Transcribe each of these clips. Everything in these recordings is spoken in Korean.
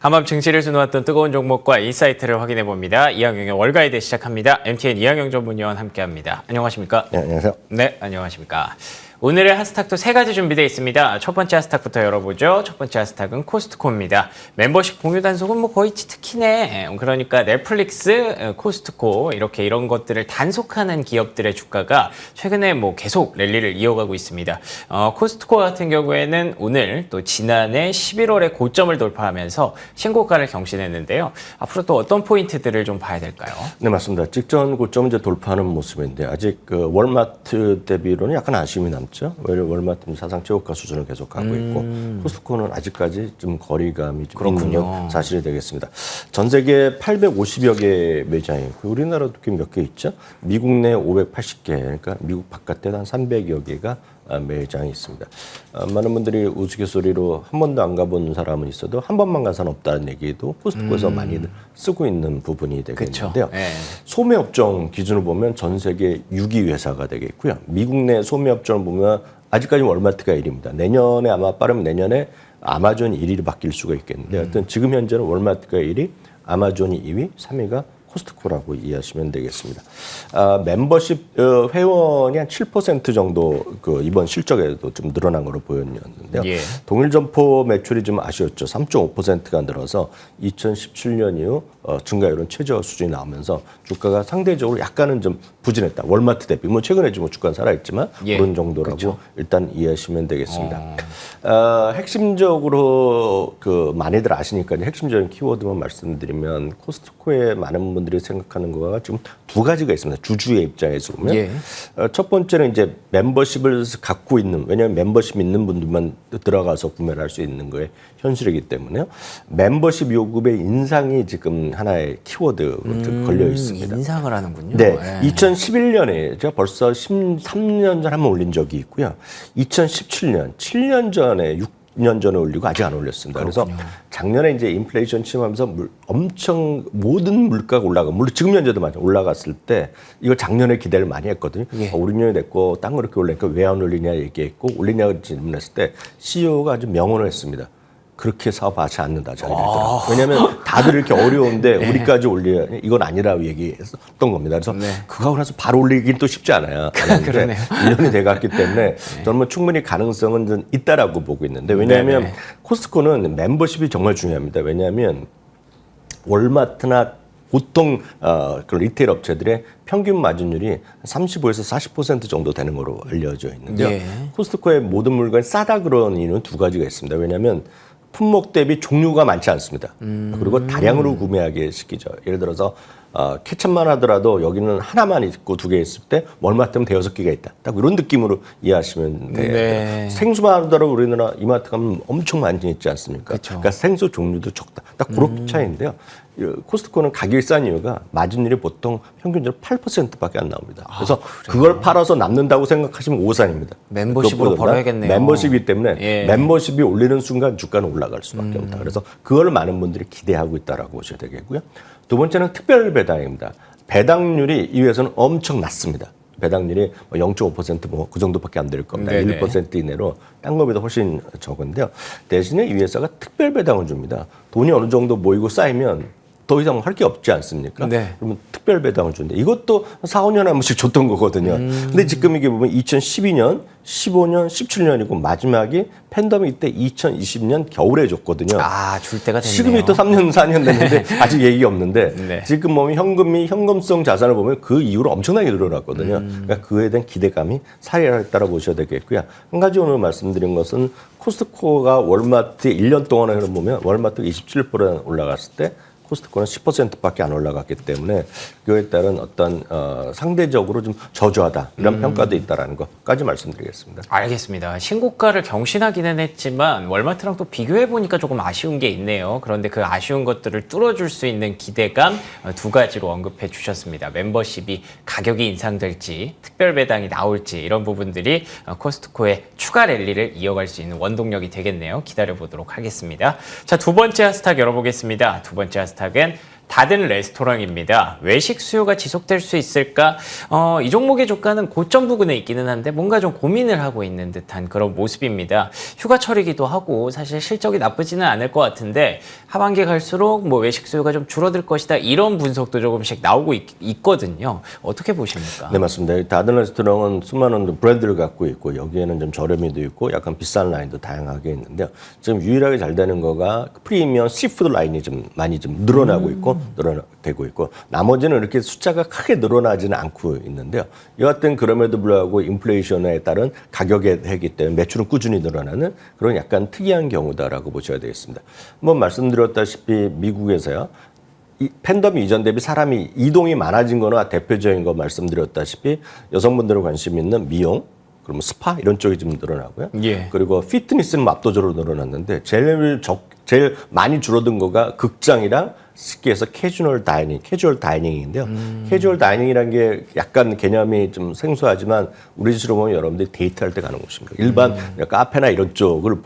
한밤 증시를 수놓았던 뜨거운 종목과 인사이트를 확인해 봅니다. 이항영의 월가이드 시작합니다. MTN 이항영 전문위원 함께합니다. 안녕하십니까? 네, 안녕하세요. 네, 안녕하십니까. 오늘의 하스탁도 세 가지 준비되어 있습니다. 첫 번째 하스탁부터 열어보죠. 첫 번째 하스탁은 코스트코입니다. 멤버십 공유 단속은 뭐 거의 치트키네. 그러니까 넷플릭스, 코스트코 이렇게 이런 것들을 단속하는 기업들의 주가가 최근에 뭐 계속 랠리를 이어가고 있습니다. 어, 코스트코 같은 경우에는 오늘 또 지난해 11월에 고점을 돌파하면서 신고가를 경신했는데요. 앞으로 또 어떤 포인트들을 좀 봐야 될까요? 네, 맞습니다. 직전 고점 이제 돌파하는 모습인데 아직 그 월마트 대비로는 약간 아쉬움이 남죠. 왜냐면 월마트는 사상 최고가 수준을 계속하고 있고 코스트코는 아직까지 좀 거리감이 좀 있는 그렇군요. 건 사실이 되겠습니다. 전 세계 850여 개 매장이 있고 우리나라도 몇 개 있죠. 미국 내 580개, 그러니까 미국 바깥에 한 300여 개가 아, 매장이 있습니다. 아, 많은 분들이 우스갯소리로 한 번도 안 가본 사람은 있어도 한 번만 가서는 없다는 얘기도 코스트코에서 많이들 쓰고 있는 부분이 되겠는데요. 예. 소매업종 기준으로 보면 전 세계 6위 회사가 되겠고요. 미국 내 소매업종을 보면 아직까지 월마트가 1위입니다. 내년에 아마 빠르면 내년에 아마존이 1위로 바뀔 수가 있겠는데 하여튼 지금 현재는 월마트가 1위, 아마존이 2위, 3위가 코스트코라고 이해하시면 되겠습니다. 아, 멤버십 어, 회원이 한 7% 정도 그 이번 실적에도 좀 늘어난 걸로 보였는데요. 예. 동일 점포 매출이 좀 아쉬웠죠. 3.5%가 늘어서 2017년 이후 어, 증가율은 최저 수준이 나오면서 주가가 상대적으로 약간은 좀 부진했다. 월마트 대비. 뭐 최근에 좀 주가는 살아있지만 예. 그런 정도라고 일단 이해하시면 되겠습니다. 어, 핵심적으로 그 많이들 아시니까 핵심적인 키워드만 말씀드리면 코스트코에 많은 분들 이 생각하는 거가 지금 두 가지가 있습니다. 주주의 입장에서 보면 예. 어, 첫 번째는 이제 멤버십을 갖고 있는 왜냐하면 멤버십 있는 분들만 들어가서 구매를 할 수 있는 거에 현실이기 때문에요. 멤버십 요금의 인상이 지금 하나의 키워드 걸려 있습니다. 인상을 하는군요. 네, 예. 2011년에 제가 벌써 13년 전에 한번 올린 적이 있고요. 2017년, 7년 전에 6 년 전에 올리고 아직 안 올렸습니다. 그래서 작년에 이제 인플레이션 침하면서 물- 엄청 모든 물가가 올라가 물론 지금 현재도 마찬 올라갔을 때 이거 작년에 기대를 많이 했거든요. 예. 어, 우리 년에 됐고 딴 거 이렇게 올리니까 왜 안 올리냐 얘기했고 올리냐고 질문했을 때 CEO가 아주 명언을 했습니다. 그렇게 사업하지 않는다 자기네들은. 왜냐하면 다들 이렇게 어려운데 우리까지 올려 이건 아니라고 얘기했었던 겁니다. 그래서 그거 하고 나서 바로 올리긴 또 쉽지 않아요. 그러네요. 1년이 돼갔기 때문에 저는 뭐 충분히 가능성은 좀 있다라고 보고 있는데 왜냐하면 네네. 코스트코는 멤버십이 정말 중요합니다. 왜냐하면 월마트나 보통 어, 그런 리테일 업체들의 평균 마진율이 35에서 40% 정도 되는 걸로 알려져 있는데요. 예. 코스트코의 모든 물건이 싸다 그런 이유는 두 가지가 있습니다. 왜냐하면 품목 대비 종류가 많지 않습니다. 그리고 다량으로 구매하게 시키죠. 예를 들어서 어, 케첩만 하더라도 여기는 하나만 있고 두 개 있을 때 월마트면 대여섯 개가 있다. 딱 이런 느낌으로 이해하시면 돼요. 네. 생수만 하더라도 우리나라 이마트 가면 엄청 많이 있지 않습니까? 그쵸. 그러니까 생수 종류도 적다. 딱 그런 차이인데요. 이 코스트코는 가격이 싼 이유가 마진율이 보통 평균적으로 8%밖에 안 나옵니다. 그래서 그걸 팔아서 남는다고 생각하시면 오산입니다. 멤버십으로 벌어야겠네요. 멤버십이기 때문에 예. 멤버십이 올리는 순간 주가는 올라갈 수밖에 없다. 그래서 그걸 많은 분들이 기대하고 있다라고 보셔야 되겠고요. 두 번째는 특별 배당입니다. 배당률이 이 회사는 엄청 낮습니다. 배당률이 0.5%뭐 그 정도밖에 안 될 겁니다. 네네. 1% 이내로 딴 것보다 훨씬 적은데요. 대신에 이 회사가 특별 배당을 줍니다. 돈이 어느 정도 모이고 쌓이면 더 이상 할 게 없지 않습니까? 네. 그러면 특별 배당을 주는데 이것도 4, 5년에 한 번씩 줬던 거거든요. 근데 지금 이게 보면 2012년, 15년, 17년이고 마지막이 팬데믹 때 2020년 겨울에 줬거든요. 아, 줄 때가 됐네요. 지금이 또 3년, 4년 됐는데 아직 얘기가 없는데 네. 지금 보면 현금이 현금성 자산을 보면 그 이후로 엄청나게 늘어났거든요. 음. 그러니까 그에 대한 기대감이 살아있다고 보셔야 되겠고요. 한 가지 오늘 말씀드린 것은 코스트코가 월마트 1년 동안의 흐름 보면 월마트가 27% 올라갔을 때 코스트코는 10%밖에 안 올라갔기 때문에 그에 따른 어떤 어, 상대적으로 좀 저조하다 이런 음. 평가도 있다라는 것까지 말씀드리겠습니다. 알겠습니다. 신고가를 경신하기는 했지만 월마트랑 또 비교해 보니까 조금 아쉬운 게 있네요. 그런데 그 아쉬운 것들을 뚫어줄 수 있는 기대감 어, 두 가지로 언급해 주셨습니다. 멤버십이 가격이 인상될지 특별 배당이 나올지 이런 부분들이 어, 코스트코의 추가 랠리를 이어갈 수 있는 원동력이 되겠네요. 기다려 보도록 하겠습니다. 자, 두 번째 하스탁 열어보겠습니다. 두 번째 하스탁 은 닫은 레스토랑입니다. 외식 수요가 지속될 수 있을까? 어, 이 종목의 주가는 고점 부근에 있기는 한데 뭔가 좀 고민을 하고 있는 듯한 그런 모습입니다. 휴가철이기도 하고 사실 실적이 나쁘지는 않을 것 같은데 하반기 갈수록 뭐 외식 수요가 좀 줄어들 것이다 이런 분석도 조금씩 나오고 있, 거든요 어떻게 보십니까? 네 맞습니다. 이 다른 레스토랑은 수많은 브랜드를 갖고 있고 여기에는 좀 저렴이도 있고 약간 비싼 라인도 다양하게 있는데요. 지금 유일하게 잘 되는 거가 프리미엄 시푸드 라인이 좀 많이 좀 늘어나고 있고 늘어나고 있고 나머지는 이렇게 숫자가 크게 늘어나지는 않고 있는데요. 여하튼 그럼에도 불구하고 인플레이션에 따른 가격의 해기 때문에 매출은 꾸준히 늘어나는 그런 약간 특이한 경우다라고 보셔야 되겠습니다. 한번 말씀드렸다시피 미국에서요. 이 팬덤 이전 대비 사람이 이동이 많아진 거나 대표적인 거 말씀드렸다시피 여성분들은 관심 있는 미용, 그러면 스파 이런 쪽이 좀 늘어나고요. 예. 그리고 피트니스는 압도적으로 늘어났는데 제일 적 제일 많이 줄어든 거가 극장이랑 해서 캐주얼 다이닝, 캐주얼 다이닝인데요. 캐주얼 다이닝이라는 게 약간 개념이 좀 생소하지만 우리 집으로 보면 여러분들이 데이트할 때 가는 곳입니다. 일반 카페나 이런 쪽을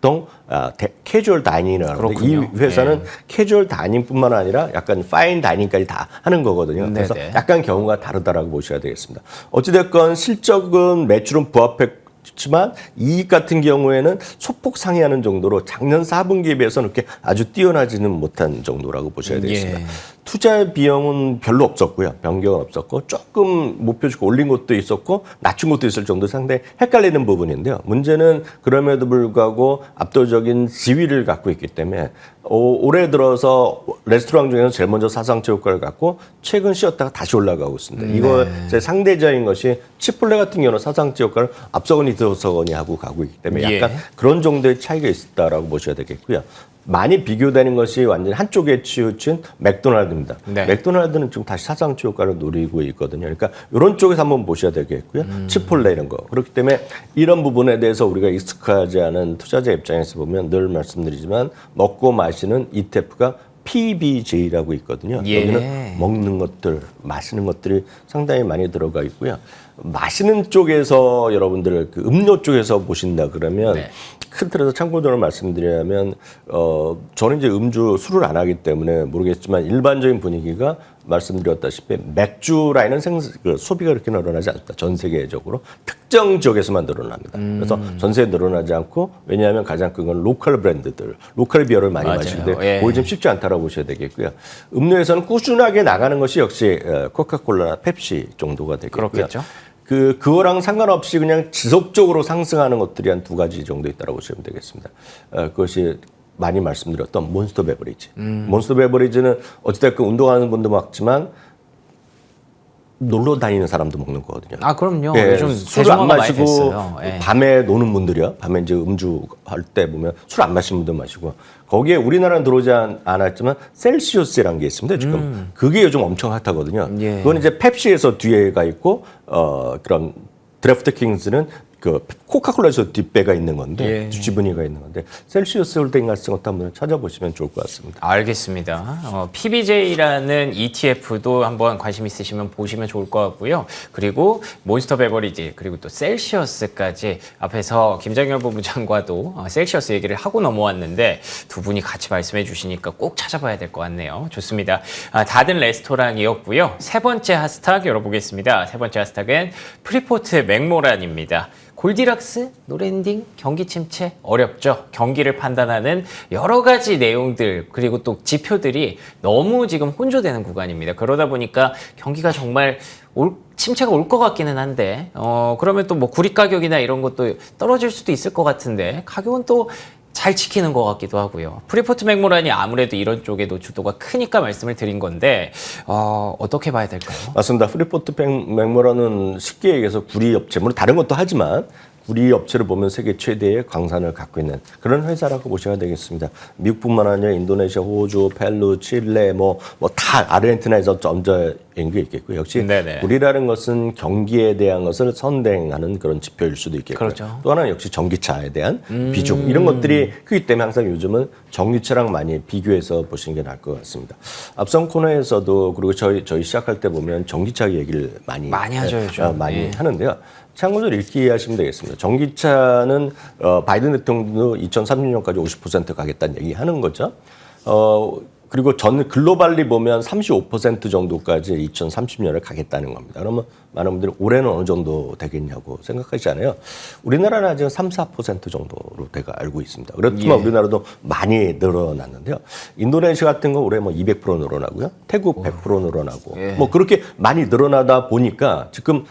보통 아, 데- 캐주얼 다이닝이라고 하는데 이. 회사는 캐주얼 다이닝뿐만 아니라 약간 파인 다이닝까지 다 하는 거거든요. 그래서 네네. 약간 경우가 다르다라고 보셔야 되겠습니다. 어찌됐건 실적은 매출은 부합했 지만 이익 같은 경우에는 소폭 상회하는 정도로 작년 4분기에 비해서는 그렇게 아주 뛰어나지는 못한 정도라고 보셔야 되겠습니다. 예. 투자 비용은 별로 없었고요. 변경은 없었고 조금 목표주가 올린 것도 있었고 낮춘 것도 있을 정도 상당히 헷갈리는 부분인데요. 문제는 그럼에도 불구하고 압도적인 지위를 갖고 있기 때문에 오- 올해 들어서 레스토랑 중에서 제일 먼저 사상체 효과를 갖고 최근 쉬었다가 다시 올라가고 있습니다. 이거 제 상대적인 것이 치폴레 같은 경우는 사상체 효과를 앞서거니 뒤서거니 하고 가고 있기 때문에 약간 예. 그런 정도의 차이가 있다라고 보셔야 되겠고요. 많이 비교되는 것이 완전 히 한쪽에 치우친 맥도날드입니다. 네. 맥도날드는 지금 다시 사상치 효과를 노리고 있거든요. 그러니까 이런 쪽에서 한번 보셔야 되겠고요. 치폴레 이런 거. 그렇기 때문에 이런 부분에 대해서 우리가 익숙하지 않은 투자자 입장에서 보면 늘 말씀드리지만 먹고 마시는 ETF가 PBJ라고 있거든요. 예. 여기는 먹는 것들, 마시는 것들이 상당히 많이 들어가 있고요. 마시는 쪽에서 여러분들 그 음료 쪽에서 보신다 그러면 네. 큰 틀에서 참고적으로 말씀드리자면 어 저는 이제 음주 술을 안 하기 때문에 모르겠지만 일반적인 분위기가 말씀드렸다시피 맥주 라인은 생, 그 소비가 그렇게 늘어나지 않다. 전 세계적으로 특정 지역에서만 늘어납니다. 그래서 음. 전세에 늘어나지 않고 왜냐하면 가장 큰 건 로컬 브랜드들, 로컬 비어를 많이. 마시는데 예. 그걸 좀 쉽지 않다라고 보셔야 되겠고요. 음료에서는 꾸준하게 나가는 것이 역시 어, 코카콜라나 펩시 정도가 되겠고요. 그렇겠죠. 그 그거랑 상관없이 그냥 지속적으로 상승하는 것들이 한 두 가지 정도 있다고 보시면 되겠습니다. 어, 그것이 많이 말씀드렸던 몬스터 베버리지. 음. 몬스터 베버리지는 어찌됐건 운동하는 분도 먹지만 놀러 다니는 사람도 먹는 거거든요. 아 그럼요. 예, 요즘 술을 안 마시고. 예. 밤에 노는 분들이요. 밤에 이제 음주 할 때 보면 술 안 마시는 분들 마시고 거기에 우리나라는 들어오지 않- 않았지만 셀시우스라는 게 있습니다. 지금 그게 요즘 엄청 핫하거든요. 음. 예. 그건 이제 펩시에서 뒤에가 있고 어 그런 드래프트 킹스는 그 코카콜라에서 뒷배가 있는 건데 예. 지분이가 있는 건데 셀시우스 홀딩 같은 것도 한번 찾아보시면 좋을 것 같습니다. 알겠습니다. 어, PBJ라는 ETF도 한번 관심 있으시면 보시면 좋을 것 같고요. 그리고 몬스터 베버리지 그리고 또 셀시어스까지 앞에서 김장현 본부장과도 어, 셀시어스 얘기를 하고 넘어왔는데 두 분이 같이 말씀해 주시니까 꼭 찾아봐야 될 것 같네요. 좋습니다. 아, 닫은 레스토랑이었고요. 세 번째 하스탁 열어보겠습니다. 세 번째 하스탁은 프리포트 맥모란입니다. 골디락스, 노랜딩, 경기 침체 어렵죠. 경기를 판단하는 여러 가지 내용들 그리고 또 지표들이 너무 지금 혼조되는 구간입니다. 그러다 보니까 경기가 정말 올, 침체가 올 것 같기는 한데 어 그러면 또 뭐 구리 가격이나 이런 것도 떨어질 수도 있을 것 같은데 가격은 또 잘 지키는 것 같기도 하고요. 프리포트 맥모란이 아무래도 이런 쪽에 노출도가 크니까 말씀을 드린 건데 어, 어떻게 봐야 될까요? 맞습니다. 프리포트 뱅- 맥모라는 쉽게 얘기해서 구리 업체, 물론 다른 것도 하지만 구리 업체를 보면 세계 최대의 광산을 갖고 있는 그런 회사라고 보셔야 되겠습니다. 미국뿐만 아니라 인도네시아, 호주, 펠루, 칠레, 뭐 뭐 다 아르헨티나에서 점자 연계 있겠고 역시 네네. 구리라는 것은 경기에 대한 것을 선대하는 그런 지표일 수도 있겠고요. 그렇죠. 또 하나는 역시 전기차에 대한 비중 이런 것들이 크기 때문에 항상 요즘은 전기차랑 많이 비교해서 보시는 게 나을 것 같습니다. 앞선 코너에서도 그리고 저희 저희 시작할 때 보면 전기차 얘기를 많이 많이 하죠, 예, 요즘. 어, 많이 예. 하는데요. 참고로 읽기 하시면 되겠습니다. 전기차는 어, 바이든 대통령도 2030년까지 50% 가겠다는 얘기 하는 거죠. 어, 그리고 전 글로벌리 보면 35% 정도까지 2030년에 가겠다는 겁니다. 그러면 많은 분들이 올해는 어느 정도 되겠냐고 생각하시잖아요. 우리나라는 아직 3, 4% 정도로 제가 알고 있습니다. 그렇지만 예. 우리나라도 많이 늘어났는데요. 인도네시아 같은 거 올해 뭐 200% 늘어나고요. 태국 100% 늘어나고 예. 뭐 그렇게 많이 늘어나다 보니까 지금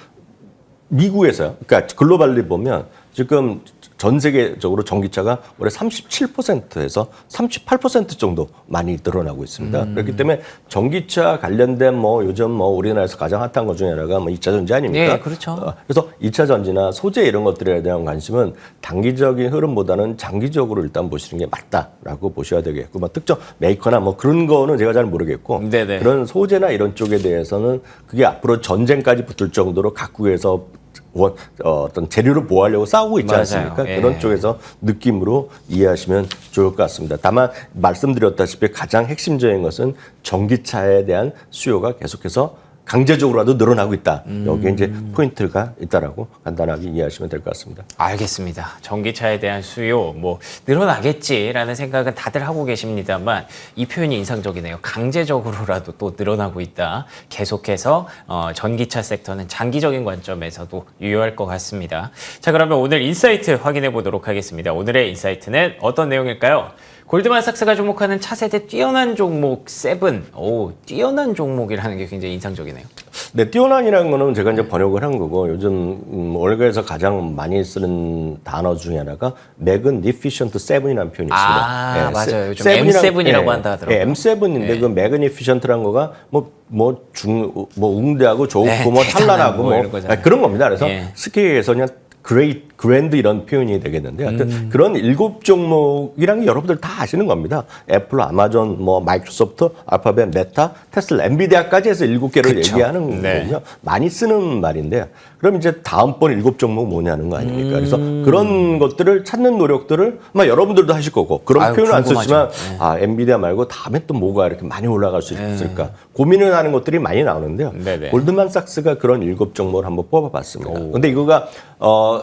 미국에서요. 그러니까 글로벌리 보면 지금 전 세계적으로 전기차가 올해 37%에서 38% 정도 많이 늘어나고 있습니다. 음. 그렇기 때문에 전기차 관련된 뭐 요즘 뭐 우리나라에서 가장 핫한 것 중에 하나가 뭐 2차 전지 아닙니까? 네, 그렇죠. 어, 그래서 2차 전지나 소재 이런 것들에 대한 관심은 단기적인 흐름보다는 장기적으로 일단 보시는 게 맞다라고 보셔야 되겠고, 뭐 특정 메이커나 뭐 그런 거는 제가 잘 모르겠고, 네네. 그런 소재나 이런 쪽에 대해서는 그게 앞으로 전쟁까지 붙을 정도로 각국에서 원, 어, 어떤 재료를 보호하려고 싸우고 있지 맞아요. 않습니까? 예. 그런 쪽에서 느낌으로 이해하시면 좋을 것 같습니다. 다만 말씀드렸다시피 가장 핵심적인 것은 전기차에 대한 수요가 계속해서 강제적으로라도 늘어나고 있다. 여기에 이제 포인트가 있다라고 간단하게 이해하시면 될 것 같습니다. 알겠습니다. 전기차에 대한 수요 뭐 늘어나겠지라는 생각은 다들 하고 계십니다만 이 표현이 인상적이네요. 강제적으로라도 또 늘어나고 있다. 계속해서 어, 전기차 섹터는 장기적인 관점에서도 유효할 것 같습니다. 자 그러면 오늘 인사이트 확인해 보도록 하겠습니다. 오늘의 인사이트는 어떤 내용일까요? 골드만삭스가 주목하는 차세대 뛰어난 종목 세븐. 오, 뛰어난 종목이라는 게 굉장히 인상적이네요. 네, 뛰어난이라는 거는 제가 이제 번역을 한 거고 요즘 음, 월가에서 가장 많이 쓰는 단어 중에 하나가 매그니피션트 세븐이라는 표현이 있습니다. 아, 맞아요. 세- 요즘 세븐이랑- M7 이라고 한다 하더라고요. 예, M7인데 그 매그니피션트라는 거가 뭐 뭐중뭐 웅대하고 좋고 네, 뭐 찬란하고 뭐 뭐. 아, 그런 겁니다. 그래서 예. 스키에서 그냥 그레이 그랜드 이런 표현이 되겠는데 하여튼 음. 그런 일곱 종목이란 게 여러분들 다 아시는 겁니다. 애플, 아마존, 뭐 마이크로소프트, 알파벳, 메타, 테슬라, 엔비디아까지 해서 일곱 개를 그쵸. 얘기하는 네. 거거든요. 많이 쓰는 말인데 그럼 이제 다음번 일곱 종목 뭐냐는 거 아닙니까? 그래서 그런 것들을 찾는 노력들을 아마 여러분들도 하실 거고 그런 아유, 표현을 안 궁금하죠. 쓰지만 아 엔비디아 말고 다음에 또 뭐가 이렇게 많이 올라갈 수 네. 있을까 고민을 하는 것들이 많이 나오는데요. 네네. 골드만삭스가 그런 일곱 종목을 한번 뽑아봤습니다. 근데 이거가 어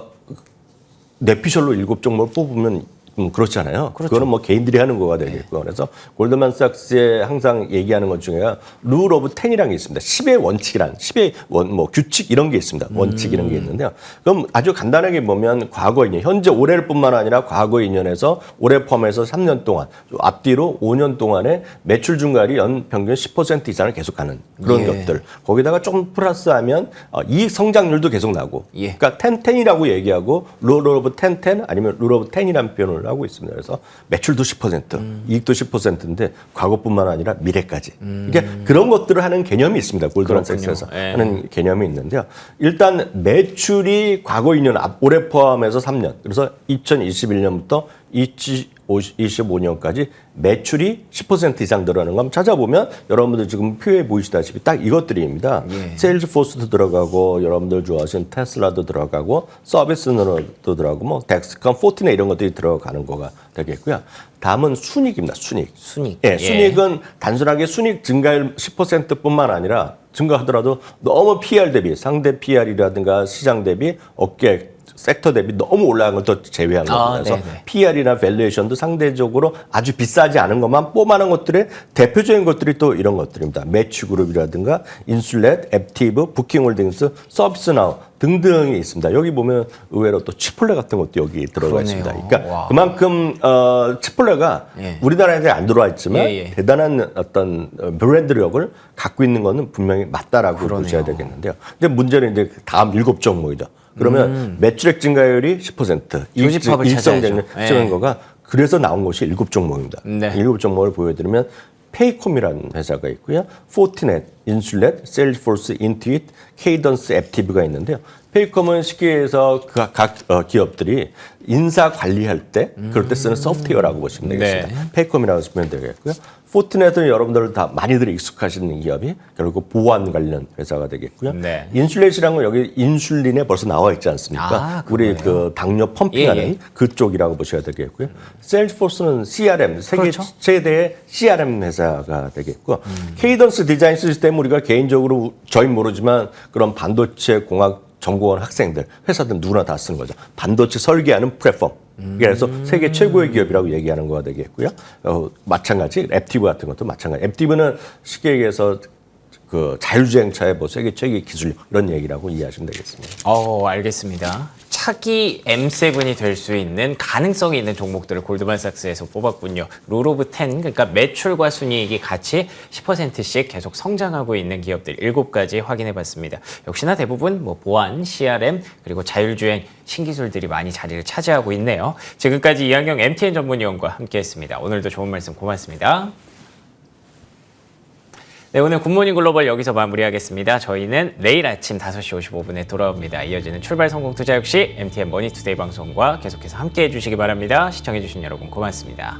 내피셜로 일곱 종목을 뽑으면 음, 그렇잖아요. 그거는 뭐 개인들이 하는 거가 되겠고. 그래서 골드만삭스에 항상 얘기하는 것 중에가 룰 오브 텐이라는 게 있습니다. 10의 원칙이란, 10의 원, 뭐 규칙 이런 게 있습니다. 원칙 이런 게 있는데요. 그럼 아주 간단하게 보면 과거 2년, 현재 올해를 뿐만 아니라 과거 2년에서 올해 포함해서 3년 동안, 앞뒤로 5년 동안에 매출 증가율이 연 평균 10% 이상을 계속하는 그런 예. 것들. 거기다가 조금 플러스 하면 어, 이익 성장률도 계속 나고. 예. 그러니까 텐텐이라고 얘기하고 룰 오브 텐텐 아니면 룰 오브 텐이라는 표현을 하고 있습니다. 그래서 매출도 10%, 이익도 10%인데 과거뿐만 아니라 미래까지. 그러니까 그런 것들을 하는 개념이 있습니다. 그렇군요. 예. 하는 개념이 있는데요. 일단 매출이 과거 2년 앞 올해 포함해서 3년. 그래서 2021년부터 2025년까지 매출이 10% 이상 늘어나는 거 한번 찾아보면 여러분들 지금 표에 보이시다시피 딱 이것들입니다. 예. 세일즈포스도 들어가고 여러분들 좋아하시는 테슬라도 들어가고 서비스너도 들어가고 뭐 덱스컴, 포티네 이런 것들이 들어가는 거가 되겠고요. 다음은 순익입니다. 순익. 순익. 예, 예. 순익은 단순하게 순익 증가율 10%뿐만 아니라 증가하더라도 너무 PR 대비 상대 PR이라든가 시장 대비 업계 섹터 대비 너무 올라간 걸또 제외한 아, 겁니다. 그래서 네네. PR이나 밸류에이션도 상대적으로 아주 비싸지 않은 것만 뽑아낸 것들의 대표적인 것들이 또 이런 것들입니다. 매치그룹이라든가 인슐렛, 앱티브, 부킹홀딩스, 서비스나우 등등이 있습니다. 여기 보면 의외로 또 치폴레 같은 것도 여기 들어가. 있습니다. 그러니까 와. 그만큼 어, 치폴레가 예. 우리나라에 안 들어와 있지만 예, 예. 대단한 어떤 어, 브랜드력을 갖고 있는 거는 분명히 맞다라고 그러네요. 보셔야 되겠는데요. 근데 문제는 이제 다음 일곱 종목이죠. 그러면 매출액 증가율이 10%, 음. 교집합을 일성장률 찾아야죠. 예. 거가 그래서 나온 것이 일곱 종목입니다. 네. 일곱 종목을 보여드리면 페이콤이라는 회사가 있고요. 포티넷, 인슐렛, 셀프포스, 인투잇, 케이던스, 앱티브가 있는데요. 페이콤은 쉽게 해서 그각 어, 기업들이 인사 관리할 때 그럴 때 쓰는 소프트웨어라고 보시면 되겠습니다. 네. 페이콤이라고 보시면 되겠고요. 포트넷은 여러분들 다 많이들 익숙하시는 기업이 결국 보안 관련 회사가 되겠고요. 네. 인슐렛이라는 건 여기 인슐린에 벌써 나와 있지 않습니까? 아, 우리? 그 당뇨 펌핑하는 예, 예. 그쪽이라고 보셔야 되겠고요. 셀스포스는 CRM 세계 그렇죠. 최대의 CRM 회사가 되겠고 음. 케이던스 디자인 시스템 우리가 개인적으로 저희 모르지만 그런 반도체 공학 전공한 학생들 회사들 누구나 다 쓰는 거죠. 반도체 설계하는 플랫폼. 그래서 세계 최고의 기업이라고 얘기하는 거가 되겠고요. 어, 마찬가지 앱티브 같은 것도 마찬가지. 앱티브는 쉽게 얘기해서 그 자율주행차의 뭐 세계 최고의 기술 이런 얘기라고 이해하시면 되겠습니다. 어, 알겠습니다. 차기 M7이 될 수 있는 가능성이 있는 종목들을 골드만삭스에서 뽑았군요. 룰 오브 10, 그러니까 매출과 순이익이 같이 10%씩 계속 성장하고 있는 기업들 7가지 확인해 봤습니다. 역시나 대부분 뭐 보안, CRM, 그리고 자율주행 신기술들이 많이 자리를 차지하고 있네요. 지금까지 이한경 MTN 전문위원과 함께 했습니다. 오늘도 좋은 말씀 고맙습니다. 네, 오늘 굿모닝 글로벌 여기서 마무리하겠습니다. 저희는 내일 아침 5시 55분에 돌아옵니다. 이어지는 출발 성공 투자 역시 MTN 머니투데이 방송과 계속해서 함께 해주시기 바랍니다. 시청해주신 여러분 고맙습니다.